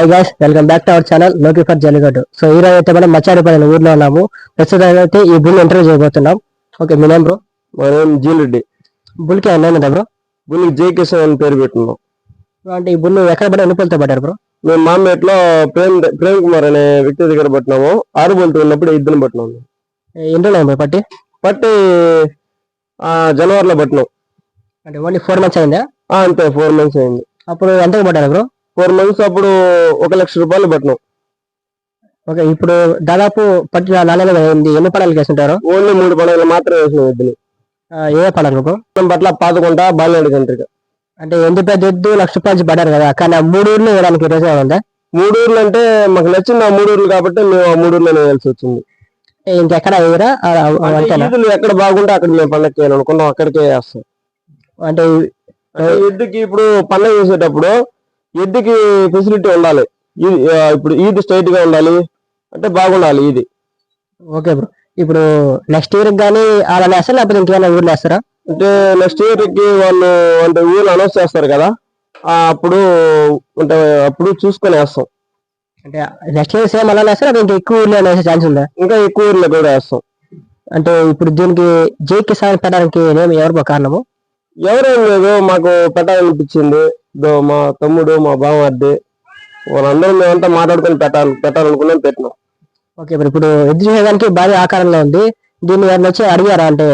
Hi guys welcome back to our ఛానల్లోకి for జల్లిగడ్డు so ఈ రోజు అయితే మనం మచ్చాడిపల్లి ఊర్లో ఉన్నాము. ప్రస్తుతం అయితే ఈ బుల్ ఇంటర్వ్యూ చేయబోతున్నాం. ఓకే మీ నేమ్ బ్రో మా నేమ్ జీన్ రెడ్డి. బుల్కి అన్న ఉందా బ్రో బుల్లికి జై కిషన్ అని పేరు పెట్టినాం. అంటే ఈ బుల్ ఎక్కడ పడి ఎన్ని పూలతో పడ్డారు బ్రో మేము మామేట్లో ప్రేమ్ ప్రేమ్ కుమార్ అనే వ్యక్తి దగ్గర పట్టినాము. ఆరు బోల్తూ ఉన్నప్పుడు ఇద్దరు పట్టినాము ఎన్ని బ్రో పట్టి? పట్టి జనవరిలో పట్టినాం. అంటే ఓన్లీ ఫోర్ మంత్స్ అయిందా? అంతే ఫోర్ మంత్స్ అయింది. అప్పుడు ఎంతకు పడ్డారు బ్రో ఫోర్ మంత్స్ అప్పుడు ఒక లక్ష రూపాయలు పట్టినాం ఓకే ఇప్పుడు దాదాపు పట్టి నాలుగు అయింది ఎన్ని పడాలు వేస్తుంటారు ఓన్లీ మూడు పండుగలు మాత్రమే వేసినాం ఇద్దరు ఏ పడాలి బ్రో పట్ల పాతకుంట బాలినాడు కంట్రీగా అంటే ఎంత పెద్ద ఎద్దు లక్ష రూపాయలు పడ్డారు కదా? కానీ ఆ మూడు ఊర్లు వేయడానికి రోజు ఉందా? మూడు ఊర్లు అంటే మాకు నచ్చింది ఆ మూడు ఊర్లు కాబట్టి మేము ఆ మూడు ఊర్లోనే వేయాల్సి వచ్చింది. ఇంకెక్కడ వేయరా? ఎక్కడ బాగుంటే అక్కడ మేము పండగ చేయాలనుకున్నాం అక్కడికే వేస్తాం. అంటే అంటే ఎద్దుకి ఇప్పుడు పండగ చేసేటప్పుడు ఎద్దుకి ఫెసిలిటీ ఉండాలి. ఇది ఇప్పుడు ఈది స్ట్రైట్గా ఉండాలి. అంటే బాగుండాలి ఇది ఓకే బ్రో. ఇప్పుడు నెక్స్ట్ ఇయర్ కానీ అలా వేస్తారా లేకపోతే ఇంకేమైనా ఊర్లో వేస్తారా అంటే నెక్స్ట్ ఇయర్కి వాళ్ళు అంటే ఊళ్ళో అనౌన్స్ చేస్తారు కదా. అప్పుడు అంటే అప్పుడు చూసుకొని వేస్తాం. అంటే నెక్స్ట్ ఇయర్ సేమ్ అలా వేస్తారా ఇంకా ఎక్కువ ఊర్లో వేసే ఛాన్స్ ఉందా? ఇంకా ఎక్కువ ఊర్లో కూడా వేస్తాం. అంటే ఇప్పుడు దీనికి జై కిసాన్ పెట్టడానికి ఎవరు కారణము? ఎవరేం లేదు. మాకు పెట్టాలనిపించింది. మా తమ్ముడు మా బావమర్ది వాళ్ళందరూ మేమంతా మాట్లాడుకొని పెట్టాలి పెట్టాలనుకున్నాం పెట్టినాం. ఓకే బ్రో ఇప్పుడు ఎద్దు చేయడానికి భారీ ఆకారంలో ఉంది. దీన్ని ఎవరిని వచ్చి అడిగారా? అంటే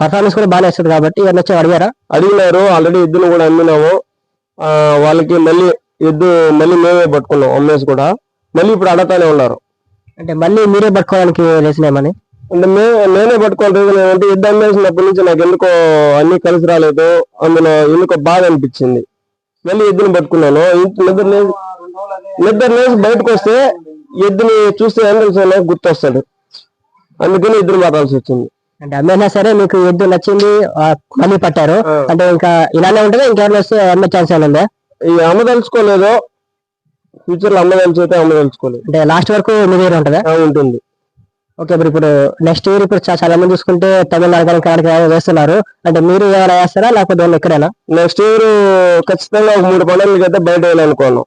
పర్ఫార్మెన్స్ కూడా బాగా వస్తుంది కాబట్టి ఎవరిని వచ్చి అడిగారా? అడిగినారు ఆల్రెడీ ఎద్దును కూడా అమ్మినాము. ఆ, వాళ్ళకి మళ్ళీ ఎద్దు మళ్ళీ మేమే పట్టుకున్నాం అమ్మేసి కూడా. మళ్ళీ ఇప్పుడు అడతానే ఉన్నారు. అంటే మళ్ళీ మీరే పట్టుకోవడానికి వేసినామని అంటే మే నేనే పట్టుకోవాలి రీజన్ ఏమంటే ఎద్దు అమ్మేసినప్పటి నుంచి నాకు ఎందుకో అన్ని కలిసి రాలేదు. అందులో ఎందుకో బాధ అనిపించింది. మళ్ళీ ఎద్దుని పట్టుకున్నాను. ఇంటి నిద్ర లేచి నిద్ర లేచి బయటకు వస్తే ఎద్దుని చూస్తే ఏంటో గుర్తొస్తాడు. అందుకని ఎద్దుని పట్టాల్సి వచ్చింది. అంటే అమ్మేనా సరే మీకు ఎద్దు నచ్చింది మళ్ళీ పట్టారు. అంటే ఇంకా ఇలానే ఉంటుందా? ఇంకెవరు వస్తే అమ్మే ఛాన్స్ ఉందా? ఈ అమ్మదలుచుకోలేదు ఫ్యూచర్లో అయితే అమ్మదలుచుకోలేదు అంటే లాస్ట్ వరకు మీ దగ్గర ఉంటుందా? ఉంటుంది. ఓకే ఇప్పుడు ఇప్పుడు నెక్స్ట్ ఇయర్ ఇప్పుడు చాలా మంది చూసుకుంటే తమిళనాడు కానీ కర్ణాటక కానీ వేస్తున్నారు. అంటే మీరు ఏమైనా వేస్తారా లేకపోతే ఎక్కడైనా? నెక్స్ట్ ఇయర్ ఖచ్చితంగా మూడు పండుగలకి అయితే బయట వేయాలనుకున్నాం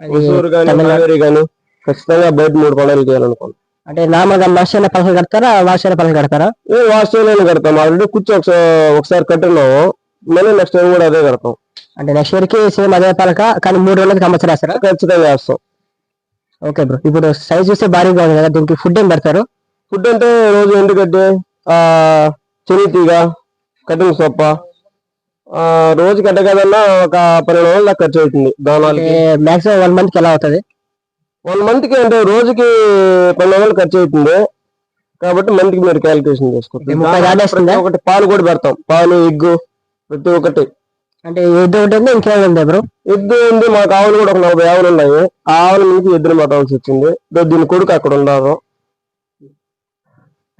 హుసూరు కానీ ఖచ్చితంగా బయట మూడు పండుగలకి వేయాలనుకున్నాం అంటే నార్మల్గా మనిషి పలక కడతారా? వాష్ పలక కడతారా? వాస్తవంలోనే కడతాం. ఆల్రెడీ కూర్చో ఒకసారి ఒకసారి కట్టున్నాము మళ్ళీ నెక్స్ట్ టైం కూడా అదే కడతాం. అంటే నెక్స్ట్ ఇయర్కి సేమ్ అదే పలక కానీ మూడు రోజులకి కంపల్సరీ వేస్తారా ఖచ్చితంగా వేస్తాం ఓకే బ్రో. ఇప్పుడు సైజ్ చూస్తే భారీగా ఉంది కదా దీనికి ఫుడ్ ఏం పెడతారు? ఫుడ్ అంటే రోజు ఎండుగడ్డి ఆ చెనితీగ కటింగ్ సొప్ప రోజు కట్ట కదన్నా ఒక పన్నెండు వందల దాకా ఖర్చు అవుతుంది దానాలకి. మాక్సిమం వన్ మంత్కి ఎలా అవుతుంది? వన్ మంత్కి అంటే రోజుకి పన్నెండు వందలు ఖర్చు అవుతుంది. కాబట్టి మంత్కి మీరు క్యాలిక్యులేషన్ చేసుకోండి ఒకటి పాలు కూడా పెడతాం. పాలు ఎగ్గు ప్రతి ఒక్కటి. అంటే ఏదో ఒకటి ఉంది? ఇంకేం ఉంది బ్రో? ఎద్దు ఉంది మాకు ఆవులు కూడా ఒక నలభై ఆవులు ఉన్నాయి. ఆవుల నుంచి ఎద్దును పట్టాల్సి వచ్చింది. దీని కొడుకు అక్కడ ఉన్నారు.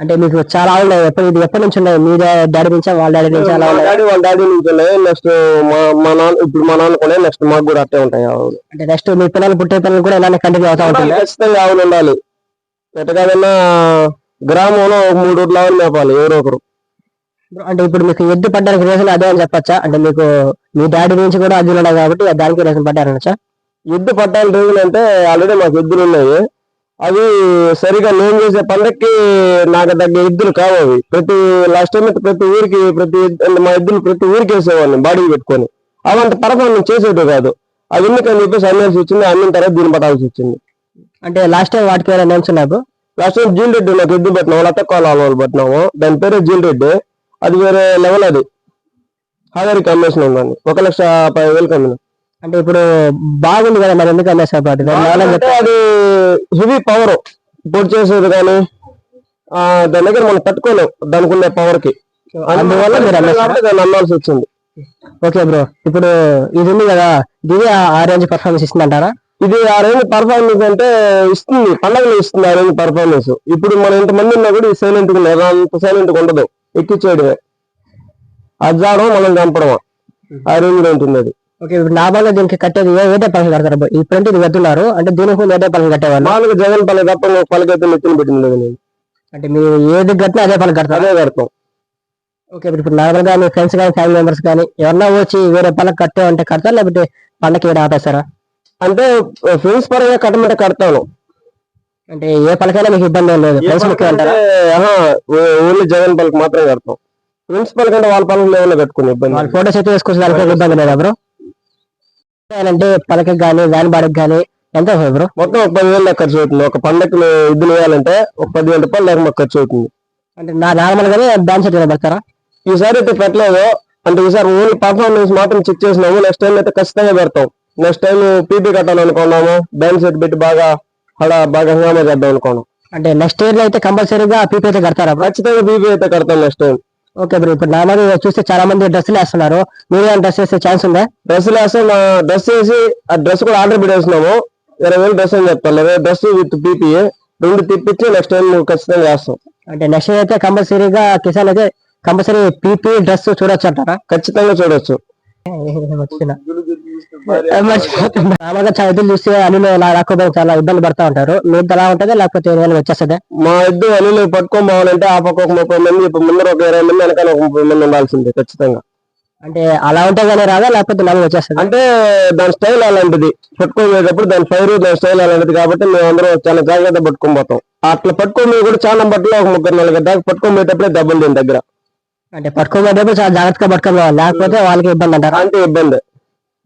అంటే మీకు చాలా ఉన్నాయి. ఎప్పటి ఇది ఎప్పటి నుంచి ఉన్నాయి? మీ డాడీ నుంచా వాళ్ళ డాడీ నుంచి అలా డాడీ వాళ్ళ డాడీ నుంచి ఉన్నాయి. నెక్స్ట్ మా నాన్న ఇప్పుడు మా నాన్న కూడా నెక్స్ట్ మాకు కూడా అట్టే ఉంటాయి. ఆవులు అంటే నెక్స్ట్ మీ పిల్లలు పుట్టే పిల్లలు కూడా ఇలానే కంటిన్యూ అవుతా ఉంటుంది? ఖచ్చితంగా ఆవులు ఉండాలి. ఎట్టకాదన్నా గ్రామంలో ఒక మూడు ఊర్ల ఆవులు మేపాలి. ఎవరో ఒకరు. అంటే ఇప్పుడు మీకు ఎద్దు పడ్డానికి రీజన్ అదే అని చెప్పొచ్చా? అంటే మీకు మీ డాడీ నుంచి కూడా అద్దులు ఉన్నాయి కాబట్టి దానికి రీజన్ పడ్డారనొచ్చా? ఎద్దు పట్టాలి రోజులు అంటే ఆల్రెడీ మాకు ఎద్దులు ఉన్నాయి. అవి సరిగా నేను చేసే పండక్కి నాకు తగ్గ ఎద్దులు కావు అవి. ప్రతి లాస్ట్ టైం అయితే ప్రతి ఊరికి ప్రతి మా ఎద్దులు ప్రతి ఊరికి వేసేవాడిని బాడీకి పెట్టుకొని. అవంత పరమానం చేసేది కాదు. అవి ఎందుకని చెప్పేసి అమ్మేసి వచ్చింది అమ్మిన తర్వాత దీన్ని పట్టాల్సి వచ్చింది. అంటే లాస్ట్ టైం వాటికి ఏమైనా names bro? Last time Jeel Reddy నాకు ఎద్దు పెట్టినాము లత కాలం వాళ్ళు పెట్టినాము. దాని పేరు జీల్ రెడ్డి అది వేరే లెవెల్ అది. హాజరికి అమ్మేసిన ఉందండి ఒక లక్ష పది వేలకు అమ్మిన అంటే ఇప్పుడు బాగుంది కదా మరి ఎందుకు అమ్మేసారు పాటు అది హెవీ పవర్ పొడి చేసేది కానీ ఆ, దాని దగ్గర మనం తట్టుకోలేం దానికి ఉండే పవర్కి అందువల్ల మీరు దాన్ని అమ్మాల్సి వచ్చింది. ఓకే బ్రో ఇప్పుడు ఇది ఉంది కదా ఇది ఆ రేంజ్ పర్ఫార్మెన్స్ ఇస్తుందంటారా? ఇది ఆ రేంజ్ పర్ఫార్మెన్స్ అంటే ఇస్తుంది పండగలు ఇస్తుంది ఆ రేంజ్ పర్ఫార్మెన్స్ ఇప్పుడు మనం ఇంతమంది ఉన్నా కూడా సైలెంట్గా అంత సైలెంట్గా ఉండదు ఎక్కిచ్చేయడమే. అది జాడం మనం చంపడం ఆ రేంజ్లో ఉంటుంది అది. ఓకే ఇప్పుడు గా దీనికి కట్టేది ఏ ఏటే పలక కడతారు bro? ఇప్పుడంటే ఇది కడుతున్నారు. అంటే దీనికి ముందు ఏటే పలక కట్టేవాళ్ళు? మామూలుగా జగన్ పల్లె తప్ప ఇంకొక పల్లెకైతే నెత్తిన పెట్టింది నేను అంటే మీరు ఏది కట్టినా అదే పలక కడతారు? అదే కడతాం. ఓకే ఇప్పుడు నార్మల్గా మీ ఫ్రెండ్స్ కానీ ఫ్యామిలీ మెంబర్స్ కానీ ఎవరన్నా వచ్చి వేరే పలక కట్టే అంటే కడతారు? లేకపోతే పండగకి ఏడ ఆపేస్తారా? అంటే ఫ్రెండ్స్ పరంగా కట్టమంటే కడతాను. అంటే ఏ పలకైనా మీకు ఇబ్బంది ఏం లేదు. ఫ్రెండ్స్ ఓన్లీ జగన్ పలక మాత్రమే కడతాం. ఫ్రెండ్స్ పలక అంటే వాళ్ళ పలకలు ఏమైనా కట్టుకుని ఇబ్బంది వాళ్ళ ఫోటోస్ అయితే వేసుకోవచ్చు దానికి ఇబ్బంది లేదా బ్రో అంటే పలకకి కానీ వ్యాన్ బాడకి కానీ ఎంత అవుతుంది బ్రో? మొత్తం ఒక పదివేలు దాకా ఖర్చు అవుతుంది ఒక పండగకి ఇద్దరు వేయాలంటే ఒక పదివేల రూపాయలు దాకా మాకు ఖర్చు అవుతుంది అంటే నా నార్మల్ గానే డాన్స్ అయితే పెడతారా? ఈసారి అయితే పెట్టలేదు. అంటే ఈసారి ఓన్లీ పర్ఫార్మెన్స్ మాత్రం చెక్ చేసినాము నెక్స్ట్ టైం అయితే ఖచ్చితంగా పెడతాం. నెక్స్ట్ టైం పీపీ కట్టాలనుకున్నాము డాన్స్ సెట్ పెట్టి బాగా అక్కడ బాగా హంగామా చేద్దాం అనుకున్నాం. అంటే నెక్స్ట్ ఇయర్లో అయితే కంపల్సరీగా పీపీ అయితే కడతారా ఖచ్చితంగా పీపీ అయితే కడతాం నెక్స్ట్ టైం ఓకే బ్రో ఇప్పుడు నార్మల్ చూస్తే చాలా మంది డ్రెస్సులు వేస్తున్నారు. మీరు డ్రెస్ వేసే ఛాన్స్ ఉందా? డ్రెస్సులు వేస్తే డ్రెస్ వేసి ఆ డ్రెస్ కూడా ఆర్డర్ పెట్టేసినాము ఇరవై వేలు డ్రెస్ అని చెప్తాను ఇరవై డ్రెస్ విత్ పీపీ రెండు తిప్పించి నెక్స్ట్ టైం ఖచ్చితంగా వేస్తాం అంటే నెక్స్ట్ అయితే కంపల్సరీగా కిసాన్ అయితే కంపల్సరీ పీపీ డ్రెస్ చూడొచ్చు అంటారా? ఖచ్చితంగా చూడొచ్చు. మామూలుగా చాలా ఇద్దరు చూస్తే అల్లు రాకపోతే చాలా ఇబ్బంది పడతా ఉంటారు. మీకు ఎలా ఉంటుందా? లేకపోతే ఏమైనా వచ్చేస్తుందా మా ఇద్దరు అల్లులు పట్టుకొని పోవాలంటే ఆ పక్క ఒక ముప్పై మంది ఇప్పుడు ముందర ఒక ఇరవై మంది వెనకాల ఒక ముప్పై మంది ఉండాల్సిందే ఖచ్చితంగా. అంటే అలా ఉంటే కానీ రాదా? లేకపోతే నమ్మి వచ్చేస్తుంది? అంటే దాని స్టైల్ అలాంటిది. పట్టుకొని పోయేటప్పుడు దాని ఫైర్ దాని స్టైల్ అలాంటిది కాబట్టి మేము అందరం చాలా జాగ్రత్త పట్టుకొని పోతాం. అట్లా పట్టుకొని కూడా చాలా బట్టలు ఒక ముగ్గురు నలుగురు దాకా పట్టుకొని పోయేటప్పుడే దెబ్బలు దీని దగ్గర. అంటే పట్టుకోబోయేటప్పుడు చాలా జాగ్రత్తగా పట్టుకోవాలి లేకపోతే వాళ్ళకి ఇబ్బంది అంటారా? అంటే ఇబ్బంది.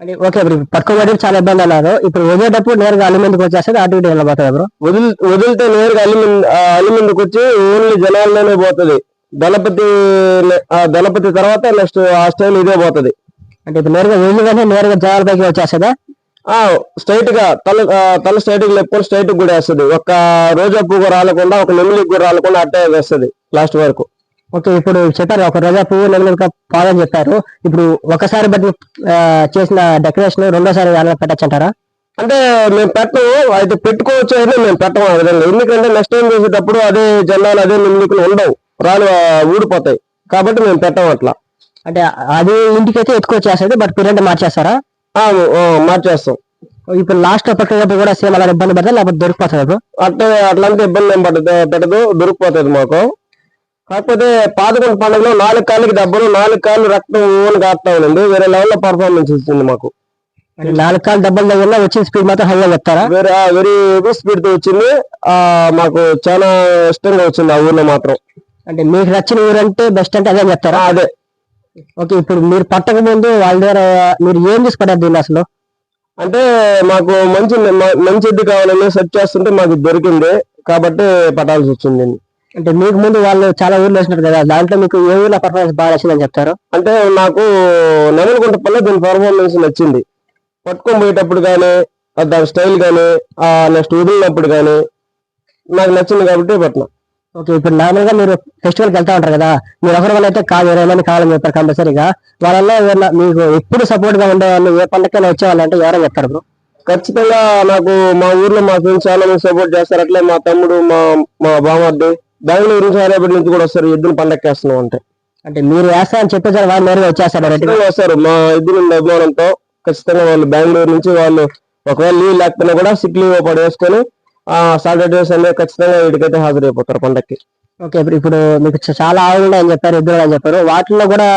అంటే ఓకే ఇప్పుడు పట్టుకోబోయేటప్పుడు చాలా ఇబ్బంది అన్నారు. ఇప్పుడు వదిలేటప్పుడు నేరుగా అల్లు మందికి వచ్చేస్తుంది అటు ఇటు వెళ్ళబోతుంది బ్రో? వదిలి వదిలితే నేరుగా అల్లి అల్లి మీదకి వచ్చి ఓన్లీ జనాల్లోనే పోతది. దళపతి ఆ దళపతి తర్వాత నెక్స్ట్ ఆ స్టైల్ ఇదే పోతది. అంటే ఇప్పుడు నేరుగా వదిలిగానే నేరుగా జనాల పైకి వచ్చేస్తుందా? ఆ స్ట్రైట్గా తల తల స్ట్రైట్గా లేపుకొని స్ట్రైట్ కూడా వేస్తుంది. ఒక రోజా పువ్వు రాలకుండా ఒక నెమిలి కూడా రాలకుండా అట్టే వేస్తుంది లాస్ట్ వరకు. ఓకే ఇప్పుడు చెప్పారు ఒక రోజా పువ్వు నెలకొక పాలని చెప్పారు. ఇప్పుడు ఒకసారి బట్టి చేసిన డెకరేషన్ రెండోసారి అలా పెట్టచ్చు అంటారా అంటే మేము పెట్టము అయితే పెట్టుకోవచ్చు అయితే మేము పెట్టము ఆ విధంగా. ఎందుకంటే నెక్స్ట్ టైం చేసేటప్పుడు అదే జెండాలు అదే నిమ్మికులు ఉండవు. రాళ్ళు ఆ, ఊడిపోతాయి. కాబట్టి మేము పెట్టము అట్లా. అంటే అది ఇంటికైతే ఎత్తుకొచ్చేస్తుంది బట్ పిల్లలు మార్చేస్తారా? మార్చేస్తాం. ఇప్పుడు లాస్ట్ పట్టుకున్నప్పుడు కూడా సేమ్ అలా ఇబ్బంది పడతా లేకపోతే దొరికిపోతుంది అట్లా అట్లాంటి ఇబ్బంది ఏం పడదు పెట్టదు దొరికిపోతుంది మాకు. కాకపోతే పాదకొండ పండుగలో నాలుగు కాళ్ళకి దెబ్బలు నాలుగు కాళ్ళు రక్తం ఊని కాస్తా ఉంది వేరే లెవెల్లో పర్ఫార్మెన్స్ ఇచ్చింది మాకు. నాలుగు కాలు డబ్బుల దగ్గర వచ్చిన స్పీడ్ మాత్రం హైగా చెప్తారా వేరే వెరీ హెవీ స్పీడ్తో వచ్చింది. ఆ మాకు చాలా ఇష్టంగా వచ్చింది ఆ ఊర్లో మాత్రం. అంటే మీకు నచ్చిన ఊరు అంటే బెస్ట్ అంటే అదే చెప్తారా? అదే. ఓకే ఇప్పుడు మీరు పట్టక ముందు వాళ్ళ దగ్గర మీరు ఏం పడ్డారు దీన్ని అసలు? అంటే మాకు మంచి మ- మంచి ఎద్దు కావాలని సెర్చ్ చేస్తుంటే మాకు దొరికింది. కాబట్టి పట్టాల్సి వచ్చింది అంటే మీకు ముందు వాళ్ళు చాలా ఊర్లు వేసినారు కదా దాంట్లో మీకు ఏ ఊర్లో పర్ఫార్మెన్స్ బాగా నచ్చిందని చెప్తారు? అంటే నాకు నెమలకుంట పల్ల దీని పర్ఫార్మెన్స్ నచ్చింది. పట్టుకొని పోయేటప్పుడు కానీ దాని స్టైల్ కానీ ఆ నెక్స్ట్ వదిలినప్పుడు కానీ నాకు నచ్చింది కాబట్టి పట్టిన. ఓకే ఇప్పుడు నార్మల్గా మీరు ఫెస్టివల్కి వెళ్తా ఉంటారు కదా మీరు ఒకరి వల్ల అయితే కాదు మంది కావాలని చెప్పారు కంపల్సరీగా వాళ్ళలో ఎవరన్నా మీకు ఎప్పుడు సపోర్ట్గా ఉండే వాళ్ళు ఏ పండగకైనా వచ్చేవాళ్ళు అంటే ఎవరైనా చెప్తారు బ్రో ఖచ్చితంగా నాకు మా ఊర్లో మా ఫ్రెండ్స్ చాలా మంది సపోర్ట్ చేస్తారు. అట్లే మా తమ్ముడు మా మా బామర్ది బెంగళూరు నుంచి హైదరాబాద్ నుంచి కూడా వస్తారు ఎద్దులు పండక్కేస్తున్నాం అంటే. అంటే మీరు వేస్తా అని చెప్పేసారు వాళ్ళు నేరుగా వచ్చేస్తారు? వస్తారు. మా ఇద్దరు అభిమానంతో ఖచ్చితంగా వాళ్ళు బెంగళూరు నుంచి వాళ్ళు ఒకవేళ లీవ్ లేకపోయినా కూడా సిక్ లీవ్ పడేసుకొని ఆ సాటర్డే సండే ఖచ్చితంగా వీటికైతే హాజరైపోతారు పండక్కి. ఓకే ఇప్పుడు ఇప్పుడు మీకు చాలా ఆవులు ఉన్నాయని చెప్పారు ఎద్దులు అని చెప్పారు. వాటిల్లో కూడా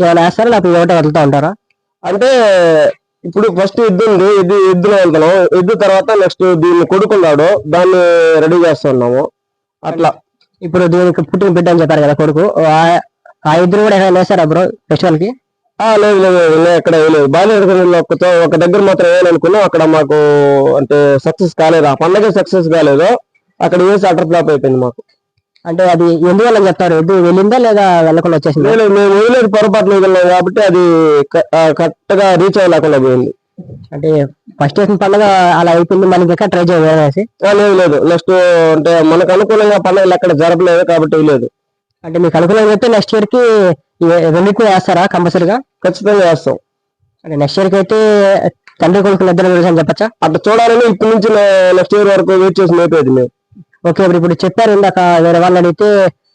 ఏమైనా వేస్తారా? లేకపోతే ఒకటే వదులుతా ఉంటారా? అంటే ఇప్పుడు ఫస్ట్ ఎద్దు ఉంది ఎద్దు ఎద్దులో వెళ్తున్నాం. ఎద్దు తర్వాత నెక్స్ట్ దీన్ని కొడుకున్నాడు దాన్ని రెడీ చేస్తున్నాము. అట్లా. ఇప్పుడు దీనికి పుట్టిన బిడ్డ అని చెప్పారు కదా కొడుకు. ఆ- ఇద్దరు కూడా ఏమైనా వేస్తారా బ్రో ఫెస్టివల్కి? లేదు లేదు లేదు, ఎక్కడ వేయలేదు ఒక ఒక దగ్గర మాత్రం వేయాలనుకున్నాం అక్కడ మాకు అంటే సక్సెస్ కాలేదు. ఆ పండగ సక్సెస్ కాలేదు. అక్కడ వేసి అటర్ ఫ్లాప్ అయిపోయింది మాకు. అంటే అది ఎందువల్ల చెప్తారు? ఎద్దు వెళ్ళిందా లేదా వెళ్ళకుండా వచ్చేసిందా? లేదు మేము వదిలేదు పొరపాట్లు వదిలినాం కాబట్టి అది కరెక్ట్గా రీచ్ అవ్వలేకుండా పోయింది. అంటే ఫస్ట్ వేసిన పండుగ అలా అయిపోయింది మనకి ఎక్కడ ట్రై చేయాలనేసి ఆ, లేదు లేదు. నెక్స్ట్ అంటే మనకు అనుకూలంగా పండుగలు ఎక్కడ జరపలేదు కాబట్టి లేదు. అంటే మీకు అనుకూలంగా అయితే నెక్స్ట్ ఇయర్కి రెండింటిని వేస్తారా కంపల్సరీగా? ఖచ్చితంగా వేస్తాం. అంటే నెక్స్ట్ ఇయర్కి అయితే తండ్రి కొడుకులు ఇద్దరు అని చెప్పచ్చా? అట్లా చూడాలని ఇప్పటి నుంచి నెక్స్ట్ ఇయర్ వరకు వెయిట్ చేసి మేపేది మేము. ఓకే ఇప్పుడు ఇప్పుడు చెప్పారు ఇందాక వేరే వాళ్ళు అడిగితే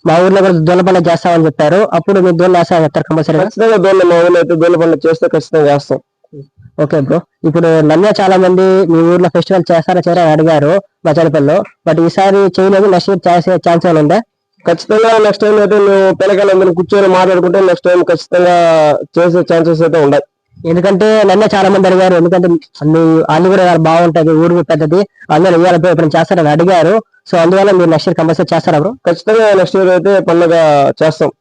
మా ఊర్లో కూడా దొల్ల పండుగ చేస్తామని చెప్పారు. అప్పుడు మీరు దొల్ల వేస్తామని చెప్తారు ఖచ్చితంగా దోళ్ళ మా ఊళ్ళో అయితే దోళ్ళ పండుగ చేస్తే ఖచ్చితంగా వేస్తాం. ఓకే బ్రో ఇప్పుడు నన్నే చాలా మంది మీ ఊర్లో ఫెస్టివల్ చేస్తారా అని అడిగారు మచలపల్లిలో బట్ ఈసారి చేయలేదు నెక్స్ట్ ఇయర్ చేసే ఛాన్స్ ఏమైనా ఉందా? ఖచ్చితంగా నెక్స్ట్ టైం అయితే మేము పిల్లకాయలందరం కూర్చొని మాట్లాడుకుంటే నెక్స్ట్ టైం ఖచ్చితంగా చేసే ఛాన్సెస్ అయితే ఉన్నాయి ఎందుకంటే నన్నే చాలా మంది అడిగారు ఎందుకంటే మీ అన్ని కూడా బాగుంటది ఊరు పెద్దది అందరూ ఇవాళ ఇప్పుడు చేస్తారని అడిగారు. సో అందువల్ల మీరు నెక్స్ట్ ఇయర్ కంపల్సరీ చేస్తారా బ్రో ఖచ్చితంగా నెక్స్ట్ ఇయర్ అయితే పండుగ చేస్తాం.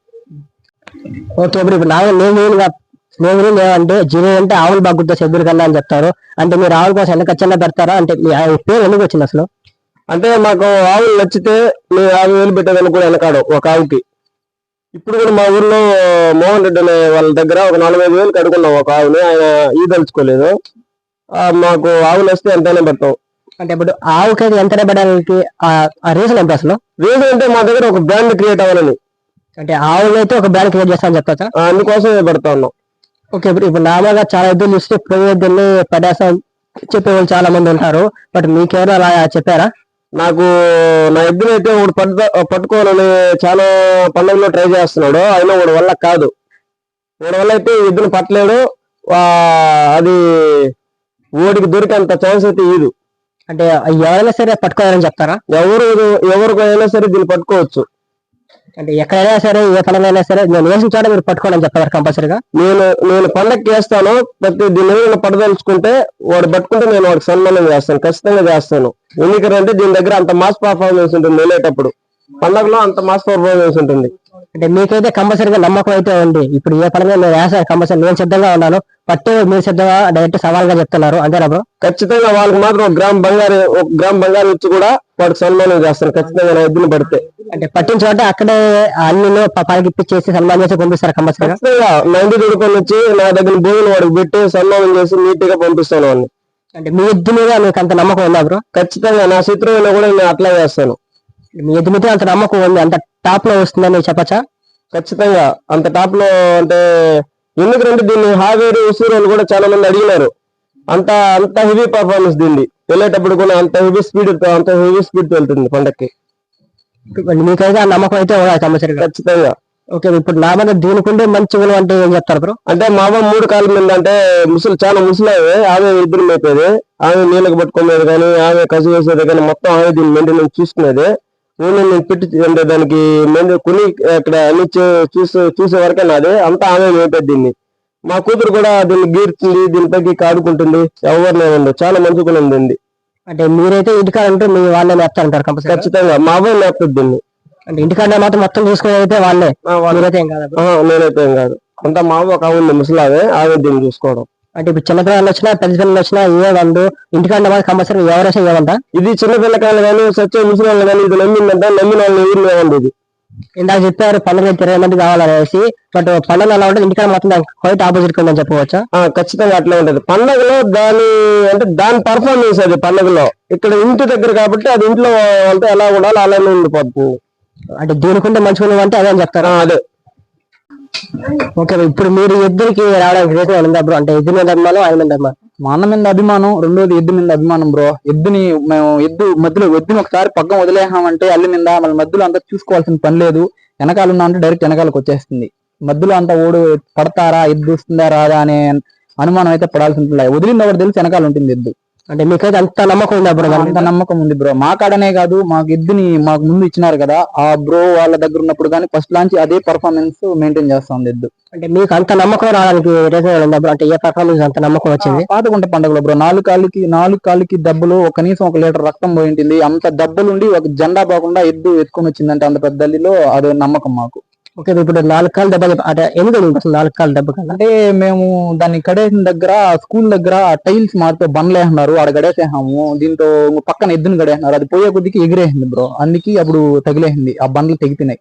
ఓకే ఇప్పుడు ఇప్పుడు నాకు నేను వినింది ఏమంటే జీవో అంటే ఆవులు బాగా గుర్తొచ్చి ఎదురు కన్నా అని చెప్తారు. అంటే మీరు ఆవుల కోసం ఎంత ఖచ్చితంగా పెడతారా? అంటే మీ పేరు ఎందుకు వచ్చింది అసలు? అంటే మాకు ఆవులు నచ్చితే మేము యాభై వేలు పెట్టేదాన్ని కూడా వెనకాడు ఒక ఆవుకి. ఇప్పుడు కూడా మా ఊర్లో మోహన్ రెడ్డి అనే వాళ్ళ దగ్గర ఒక నలభై వేలు కడుకున్నాం ఒక ఆవుని ఆయన ఈదలుచుకోలేదు మాకు ఆవులు వస్తే ఎంతైనా పెడతాం. అంటే ఇప్పుడు ఆవుకి ఎంత పడడానికి ఆ రీజన్ ఎంత అసలు? రీజన్ అంటే మా దగ్గర ఒక బ్రాండ్ క్రియేట్ అవ్వాలని. అంటే ఆవులు అయితే ఒక బ్రాండ్ క్రియేట్ చేస్తామని చెప్పచ్చా? ఆ, అందుకోసమే పెడతా ఉన్నాం. ఓకే ఇప్పుడు ఇప్పుడు నార్మల్గా చాలా ఎద్దులు చూస్తే పోయే ఎద్దుల్ని పడేస్తాం చెప్పే వాళ్ళు చాలా మంది ఉంటారు. బట్ మీకెవరు అలా చెప్పారా? నాకు నా ఎద్దును అయితే ఒకడు పట్టు పట్టుకోవాలని చాలా పండుగలో ట్రై చేస్తున్నాడు. అయినా వాడి వల్ల కాదు. వాడి వల్ల అయితే ఎద్దును పట్టలేడు. అది ఓడికి దొరికేంత ఛాన్స్ అయితే ఇదు అంటే ఎవరైనా సరే పట్టుకోవాలని చెప్తారా? ఎవరు ఎవరికైనా సరే దీన్ని పట్టుకోవచ్చు. అంటే ఎక్కడైనా సరే ఏ ఫలమైనా సరే నేను వేసిన చోట మీరు పట్టుకోవాలని చెప్తారు కంపల్సరీగా. నేను నేను పండగకి వేస్తాను ప్రతి దీని ఏమైనా పడదలుచుకుంటే వాడు పట్టుకుంటే నేను వాడికి సన్మానం చేస్తాను ఖచ్చితంగా చేస్తాను. ఎందుకంటే దీని దగ్గర అంత మాస్ పర్ఫార్మెన్స్ ఉంటుంది వెళ్ళేటప్పుడు పండగలో అంత మాస్ పర్ఫార్మెన్స్ ఉంటుంది. అంటే మీకైతే కంపల్సరీగా నమ్మకం అయితే ఉంది. ఇప్పుడు ఏ పని మీద నేను వేసాను కంపల్సరీ నేను సిద్ధంగా ఉన్నాను. పట్టే మీరు సిద్ధంగా డైరెక్ట్ సవాల్గా చెప్తున్నారు. అంతేనా బ్రో? ఖచ్చితంగా వాళ్ళకి మాత్రం ఒక గ్రామ్ బంగారు ఒక గ్రామ్ బంగారం ఇచ్చి కూడా వాడికి సన్మానం చేస్తాను ఖచ్చితంగా నా ఎద్దులు పడితే. అంటే పట్టిన చోట అక్కడే అన్ని పలిగిప్పించేసి సన్మానం చేసి పంపిస్తారు కంపల్సరీగా? నంది దుడుకొని వచ్చి నా దగ్గర భూమిని వాడికి పెట్టి సన్మానం చేసి నీట్గా పంపిస్తాను వాడిని. అంటే మీ ఎద్దు మీద మీకు అంత నమ్మకం ఉందా బ్రో? ఖచ్చితంగా నా శత్రువుని కూడా నేను అట్లా చేస్తాను. మీ ఎద్దు మీద అంత నమ్మకం ఉంది అంత టాప్లో వస్తుందని చెప్పచ్చా? ఖచ్చితంగా అంత టాప్లో అంటే ఎందుకంటే దీన్ని హావేరి ఉసూరు వాళ్ళు కూడా చాలా మంది అడిగినారు. అంత అంత హెవీ పర్ఫార్మెన్స్ దీన్ని. వెళ్ళేటప్పుడు కూడా అంత హెవీ స్పీడ్ అంత హెవీ స్పీడ్ వెళ్తుంది పండక్కి. మీకైతే ఆ నమ్మకం అయితే ఖచ్చితంగా. ఓకే ఇప్పుడు నా మీద దీనికుండే మంచి విలువ అంటే ఏం చెప్తారు బ్రో? అంటే మా అమ్మ మూడు మీద అంటే ముసలి చాలా ముసలావే ఆమె ఇద్దరు మేపేది. ఆమె నీళ్ళకి పట్టుకునేది కానీ ఆమె కసి వేసేది కానీ మొత్తం ఆమె దీన్ని మెయింటెనెన్స్ చూసుకునేది. నేను పెట్టి అంటే దానికి మెయింటె కొని అక్కడ అన్ని చూసే చూసే వరకే నాది. అంతా ఆమె దీన్ని. మా కూతురు కూడా దీన్ని గీరుతుంది దీనిపైకి కాడుకుంటుంది. ఎవరినే ఉండదు చాలా మంచి గుణం ఉంది అంటే మీరైతే ఇంటికాడ ఉంటే మీ వాళ్ళే నేర్పుతారంటారు కంపల్సరీ ఖచ్చితంగా. మా అబ్బాయి మేపుతుంది దీన్ని. అంటే ఇంటికాడ మాత్రం మొత్తం చూసుకునేది అయితే వాళ్ళే. ఆ, వాళ్ళ- మీరైతే ఏం కాదు నేనైతే ఏం కాదు. అంతా మా ఒక ఉంది ముసలావే ఆమె దీన్ని చూసుకోవడం. అంటే ఇప్పుడు చిన్న పిల్లలు వచ్చినా పెద్ద పిల్లలు వచ్చినా ఏ వండు ఇంటికాడ కంపల్సరీ ఎవరైనా ఏమంట ఇది చిన్న పిల్లకాయలు కానీ సత్య ముసలి వాళ్ళు కానీ ఇది నమ్మిందంట నమ్మిన ఇది. ఇందాక చెప్పారు పండుగ ఇరవై మంది కావాలనేసి బట్ పండుగ అలా ఉంటుంది ఇంటికాడ మాత్రం క్వైట్ ఆపోజిట్ ఉందని చెప్పవచ్చా? ఆ ఖచ్చితంగా అట్లా ఉంటది. పండగలో దాని అంటే దాని పర్ఫార్మెన్స్ అది పండగలో. ఇక్కడ ఇంటి దగ్గర కాబట్టి అది ఇంట్లో వాళ్ళతో ఎలా ఉండాలో అలానే ఉండిపోతుంది అంటే దీనికుంటే మంచి విలువ అంటే అదే అని చెప్తారా? అదే. ఓకే ఇప్పుడు మీరు ఇద్దరికి రావడానికి రీజన్ ఏమైందా బ్రో? అంటే ఇద్దరు మీద అభిమానం ఆయన మీద అభిమానం. మా అన్న మీద అభిమానం రెండోది ఎద్దు మీద అభిమానం బ్రో. ఎద్దుని మేము ఎద్దు మధ్యలో ఎద్దుని ఒకసారి పక్కన వదిలేసామంటే అల్లి మీద మళ్ళీ మధ్యలో అంతా చూసుకోవాల్సిన పని లేదు. వెనకాల ఉన్నా అంటే డైరెక్ట్ వెనకాలకు వచ్చేస్తుంది. మధ్యలో అంతా ఓడు పడతారా ఎద్దు వస్తుందా రాదా అనే అనుమానం అయితే పడాల్సి ఉంటుంది. వదిలింది ఒకటి తెలిసి వెనకాల ఉంటుంది ఎద్దు. అంటే మీకైతే అంత నమ్మకం ఉందా బ్రో అంత నమ్మకం ఉంది బ్రో. మా కాడనే కాదు మాకు ఎద్దుని మాకు ముందు ఇచ్చినారు కదా ఆ బ్రో వాళ్ళ దగ్గర ఉన్నప్పుడు కానీ ఫస్ట్ లాంచి అదే పర్ఫార్మెన్స్ మెయింటైన్ చేస్తా ఉంది ఎద్దు. అంటే మీకు అంత నమ్మకం రావడానికి రీజన్ ఉందా బ్రో? అంటే ఏ పర్ఫార్మెన్స్ అంత నమ్మకం వచ్చింది? పాతకుంట పండుగలో బ్రో నాలుగు కాళ్ళకి నాలుగు కాళ్ళకి దెబ్బలు ఒక కనీసం ఒక లీటర్ రక్తం పోయి ఉంటుంది అంత దెబ్బలుండి ఒక జెండా పోకుండా ఎద్దు ఎత్తుకొని వచ్చిందంటే అంత పెద్ద అల్లిలో అదే నమ్మకం మాకు. ఓకే ఇప్పుడు నాలుగు కాళ్ళు దెబ్బ అంటే ఎందుకు అసలు నాలుగు కాళ్ళు దెబ్బ అంటే మేము దాన్ని కడేసిన దగ్గర స్కూల్ దగ్గర టైల్స్ మారితే బండ్లేస్తున్నారు ఆడ గడేసేసాము దీంతో పక్కన ఎద్దుని గడేస్తున్నారు అది పోయే కొద్దికి ఎగిరేసింది బ్రో. అందుకే అప్పుడు తగిలేసింది. ఆ బండ్లు తెగిపోయినాయి.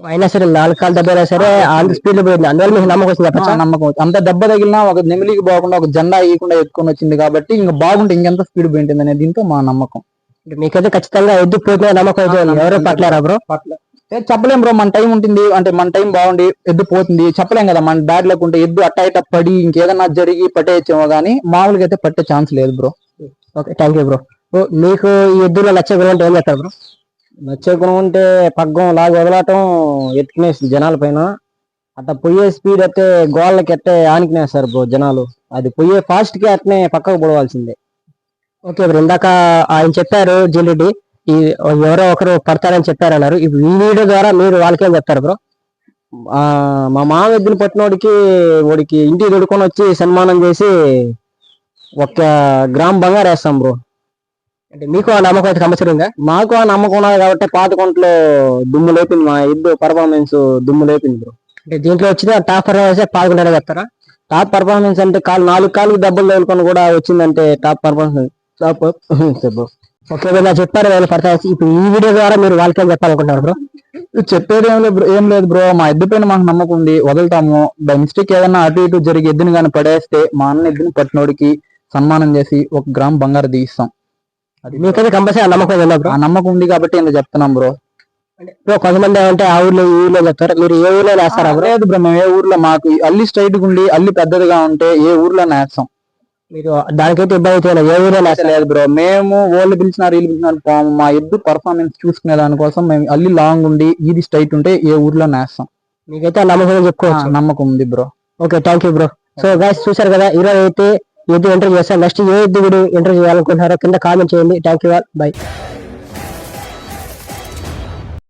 అయినా సరే నాలుగు కాళ్ళు దెబ్బ అయినా సరే అంత స్పీడ్లో పోయింది. అందువల్ల మీకు నమ్మకం వచ్చింది చెప్పచ్చా నమ్మకం అంత దెబ్బ తగిలినా ఒక నెమిలికి పోకుండా ఒక జెండా వేయకుండా ఎత్తుకొని వచ్చింది కాబట్టి ఇంకా బాగుంటే ఇంకెంత స్పీడ్ పోయింటుంది అనే దీంతో మా నమ్మకం. మీకైతే ఖచ్చితంగా ఎద్దు పోతున్న నమ్మకం. ఎవరు పట్టలేరా బ్రో? ఏ చెప్పలేం బ్రో మన టైం ఉంటుంది అంటే మన టైం బాగుండి ఎద్దు పోతుంది చెప్పలేం కదా మన డాడ్ లేకుంటే ఎద్దు అట్ట ఇట్ట పడి ఇంకేదన్నా జరిగి పట్టేయచ్చేమో కానీ మామూలుగా అయితే పట్టే ఛాన్స్ లేదు bro. Okay thank you bro మీకు ఈ ఎద్దులో నచ్చే గుణం అంటే ఏం బ్రో? నచ్చే గుణం అంటే పగ్గం లాగి వదలటం ఎత్తుకునేసి జనాల పైన. అట్లా పోయే స్పీడ్ అయితే గోళ్ళకి ఎట్టే ఆనికినేస్తారు బ్రో జనాలు. అది పోయే ఫాస్ట్కి అట్నే పక్కకు పడవలసిందే. ఓకే బ్రో ఇందాక ఆయన చెప్పారు జిల్రెడ్డి ఈ ఎవరో ఒకరు పడతారని చెప్పారు అన్నారు ఈ వీడియో ద్వారా మీరు వాళ్ళకేం చెప్తారు బ్రో? మా మామ ఎద్దులు పట్టినోడికి వాడికి ఇంటికి దొడుకొని వచ్చి సన్మానం చేసి ఒక గ్రామ్ బంగారు వేస్తాం బ్రో. అంటే మీకు ఆ నమ్మకం అయితే కంపల్సరీ ఉందా? మాకు ఆ నమ్మకం ఉన్నది కాబట్టి పాత కొంట్లో దుమ్ము లేపింది మా ఇద్దరు పర్ఫార్మెన్స్ దుమ్ము లేపింది బ్రో. అంటే దీంట్లో వచ్చిన టాప్ పర్ఫార్మెన్స్ పాల్గొంటారా చెప్తారా? టాప్ పర్ఫార్మెన్స్ అంటే కాలు నాలుగు కాళ్ళకి డబ్బులు తగులుకొని కూడా వచ్చిందంటే top performance top bro. Okay మీరు నాకు చెప్పారు వాళ్ళు పర్ఫార్మెన్స్ ఇప్పుడు ఈ వీడియో ద్వారా మీరు వాళ్ళకేం చెప్పాలనుకుంటున్నారు బ్రో చెప్పేది ఏం లేదు బ్రో ఏం లేదు బ్రో మా ఎద్దు పైన మాకు నమ్మకం ఉంది. వదులుతాము. బై మిస్టేక్ ఏదైనా అటు ఇటు జరిగి ఎద్దుని కానీ పడేస్తే మా అన్న ఎద్దుని పట్టినోడికి సన్మానం చేసి ఒక గ్రామ్ బంగారు అది మీకైతే కంపల్సరీ ఆ నమ్మకం ఉందా బ్రో ఆ నమ్మకం ఉంది కాబట్టి ఇంత చెప్తున్నాం బ్రో బ్రో కొంతమంది అంటే ఆ ఊర్లో ఈ ఊర్లో చెప్తారు. మీరు ఏ ఊర్లో వేస్తారా బ్రో లేదు బ్రో మేము ఏ ఊర్లో మాకు అల్లి స్ట్రైట్ ఉండి అల్లి పెద్దదిగా ఉంటే ఏ ఊర్లో నేస్తాం మీరు దానికైతే ఇబ్బంది అయితే లేదు. ఏ వేస్తారు లేదు బ్రో మేము వాళ్ళు పిలిచినారు వీళ్ళు పిలిచినారు పాము మా ఎద్దు పర్ఫార్మెన్స్ చూసుకునే దానికోసం మేము అల్లి లాంగ్ ఉండి ఇది స్ట్రైట్ ఉంటే ఏ ఊర్లో నేస్తాం. మీకైతే నమ్మకం ఆ, చెప్పుకోవచ్చు. నమ్మకం ఉంది bro okay thank you bro so guys చూసారు కదా ఈరోజు అయితే ఎద్దు ఎంటర్ చేస్తాను నెక్స్ట్ ఏ ఎద్దు కూడా ఎంటర్ చేయాలనుకుంటున్నారో కింద కామెంట్ చేయండి. Thank you by